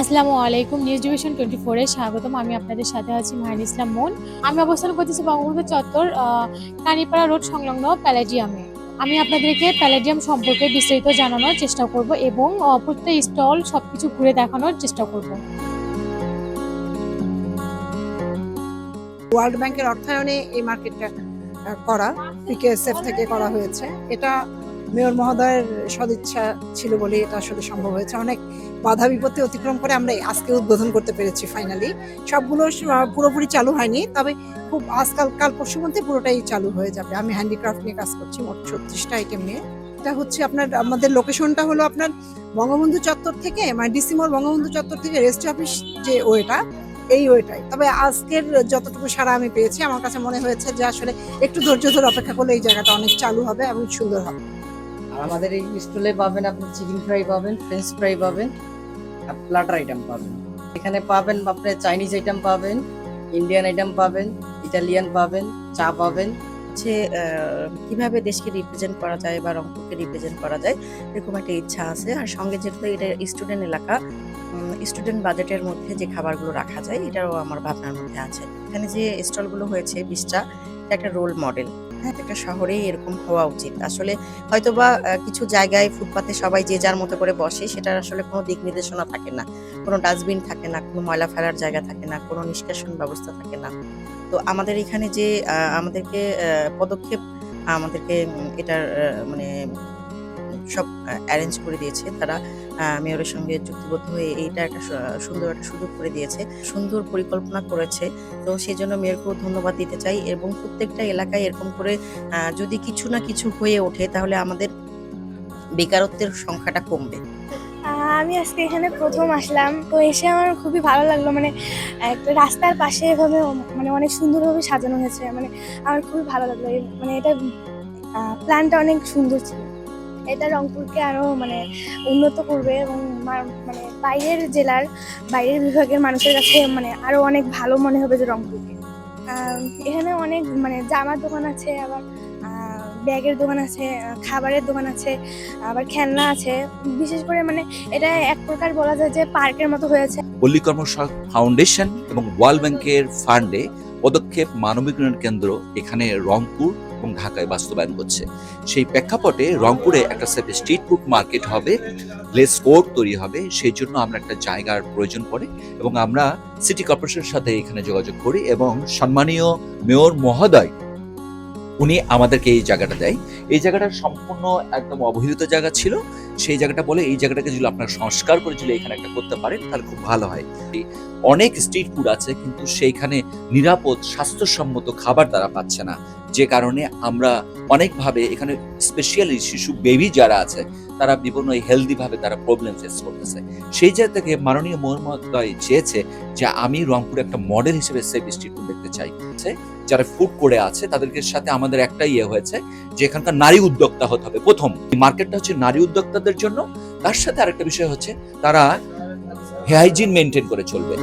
আসসালামু আলাইকুম news division twenty ফোরে স্বাগতম। আমি আপনাদের সাথে আছি মাহিন ইসলাম মন আমি অবস্থান করতেছি বঙ্গবন্ধু চত্বর কানিপাড়া রোড সংলগ্ন প্যালেডিয়ামে। আমি আপনাদেরকে প্যালেডিয়াম সম্পর্কে বিস্তারিত জানানোর চেষ্টা করব এবং প্রত্যেক স্টল সবকিছু ঘুরে দেখানোর চেষ্টা করব। ওয়ার্ল্ড ব্যাংকের অর্থায়নে এই মার্কেটটা করা পিকেএসএফ থেকে করা হয়েছে। এটা মেয়র মহোদয়ের সদিচ্ছা ছিল বলে এটা আসলে সম্ভব হয়েছে। অনেক বাধা বিপত্তি অতিক্রম করে আমরা আজকে উদ্বোধন করতে পেরেছি ফাইনালি সবগুলো পুরোপুরি চালু হয়নি, তবে খুব আজকাল, কাল পরশু মধ্যে পুরোটাই চালু হয়ে যাবে। আমি হ্যান্ডিক্রাফট নিয়ে কাজ করছি মোট ছত্রিশটা আইটেম নিয়ে। এটা হচ্ছে আপনার, আমাদের লোকেশনটা হলো আপনার বঙ্গবন্ধু চত্বর থেকে মানে ডিসিমোর বঙ্গবন্ধু চত্বর থেকে রেস্ট অফিস যে ওয়েটা, এই ওয়েটাই তবে আজকের যতটুকু সারা আমি পেয়েছি, আমার কাছে মনে হয়েছে যে আসলে একটু ধৈর্য ধরে অপেক্ষা করলে এই জায়গাটা অনেক চালু হবে এবং সুন্দর হবে। আমাদের এই স্টলে পাবেন আপনি চিকেন ফ্রাই পাবেন ফ্রেঞ্চ ফ্রাই পাবেন, আর প্লাটার আইটেম পাবেন। এখানে পাবেন আপনি চাইনিজ আইটেম পাবেন ইন্ডিয়ান আইটেম পাবেন ইটালিয়ান পাবেন, চা পাবেন। হচ্ছে কীভাবে দেশকে রিপ্রেজেন্ট করা যায় বা রংপুরকে রিপ্রেজেন্ট করা যায়, এরকম একটা ইচ্ছা আছে। আর সঙ্গে যেহেতু এটা স্টুডেন্ট এলাকা স্টুডেন্ট বাজেটের মধ্যে যে খাবারগুলো রাখা যায় এটাও আমার ভাবনার মধ্যে আছে। এখানে যে স্টলগুলো হয়েছে, বিশটা, এটা একটা রোল মডেল একটা শহরেই এরকম হওয়া উচিত। আসলে হয়তোবা আহ, কিছু জায়গায় ফুটপাতে সবাই যে যার মতো করে বসে সেটার আসলে কোনো দিক নির্দেশনা থাকে না। কোনো ডাস্টবিন থাকে না কোনো ময়লা ফেলার জায়গা থাকে না কোনো নিষ্কাশন ব্যবস্থা থাকে না। তো আমাদের এখানে যে আমাদেরকে পদক্ষেপ আমাদেরকে এটার মানে সব অ্যারেঞ্জ করে দিয়েছে তারা মেয়রের সঙ্গে চুক্তিবদ্ধ হয়ে এইটা একটা সুন্দর একটা সুযোগ করে দিয়েছে, সুন্দর পরিকল্পনা করেছে। তো সেই জন্য মেয়রকেও ধন্যবাদ দিতে চাই এবং প্রত্যেকটা এলাকায় এরকম করে যদি কিছু না কিছু হয়ে ওঠে তাহলে আমাদের বেকারত্বের সংখ্যাটা কমবে। আমি আজকে এখানে প্রথম আসলাম। তো এসে আমার খুবই ভালো লাগল। মানে একটা রাস্তার পাশে এভাবে মানে অনেক সুন্দরভাবে সাজানো হয়েছে। মানে আমার খুবই ভালো লাগল। মানে এটা প্ল্যানটা অনেক সুন্দর ছিল। এটা রংপুরকে আরও মানে উন্নত করবে এবং মানে বাইরের জেলার, বাইরের বিভাগের মানুষের কাছে মানে আরও অনেক ভালো মনে হবে যে রংপুরকে। এখানে অনেক মানে জামার দোকান আছে, আবার ব্যাগের দোকান আছে খাবারের দোকান আছে, আবার খেলনা আছে। বিশেষ করে মানে এটা এক প্রকার বলা যায় যে পার্কের মতো হয়েছে। পল্লী কর্ম ফাউন্ডেশন এবং ওয়ার্ল্ড ব্যাংকের ফান্ডে পদক্ষেপ মানবিক উন্নয়ন কেন্দ্র এখানে রংপুর এবং ঢাকায় বাস্তবায়ন করছে সেই প্রেক্ষাপটে রংপুরে একটা স্ট্রিট ফুড মার্কেট হবে প্লেস কোর্ট তৈরি হবে, সেই জন্য আমরা একটা জায়গার প্রয়োজন পড়ে এবং আমরা সিটি কর্পোরেশনের সাথে এখানে যোগাযোগ করি এবং সম্মানীয় মেয়র মহোদয়, উনি আমাদেরকে এই জায়গাটা দেয়। এই জায়গাটা সম্পূর্ণ একদম অবহেলিত জায়গা ছিল। সেই জায়গাটা বলে, এই জায়গাটাকে যদি আপনার সংস্কার করে যদি এখানে একটা করতে পারেন, তাহলে খুব ভালো হয়। অনেক স্ট্রিট ফুড আছে, কিন্তু সেইখানে নিরাপদ, স্বাস্থ্যসম্মত খাবার তারা পাচ্ছে না। যে কারণে আমরা অনেকভাবে এখানে স্পেশালি শিশু বেবি যারা আছে, তারা বিভিন্ন হেলদি ভাবে তারা প্রবলেম ফেস করতেছে। সেই জায়গা থেকে মাননীয় মহোদয় চেয়েছে যে আমি রংপুরে একটা মডেল হিসেবে সেফ স্ট্রিট ফুড দেখতে চাই। যারা ফুড করে আছে, তাদেরকে সাথে আমাদের একটা ইয়ে হয়েছে যে এখানকার নারী উদ্যোক্তা হতে হবে, প্রথম। মার্কেটটা হচ্ছে নারী উদ্যোক্তাদের জন্য। তার সাথে আরেকটা বিষয় হচ্ছে, তারা হাইজিন মেনটেন করে চলবে।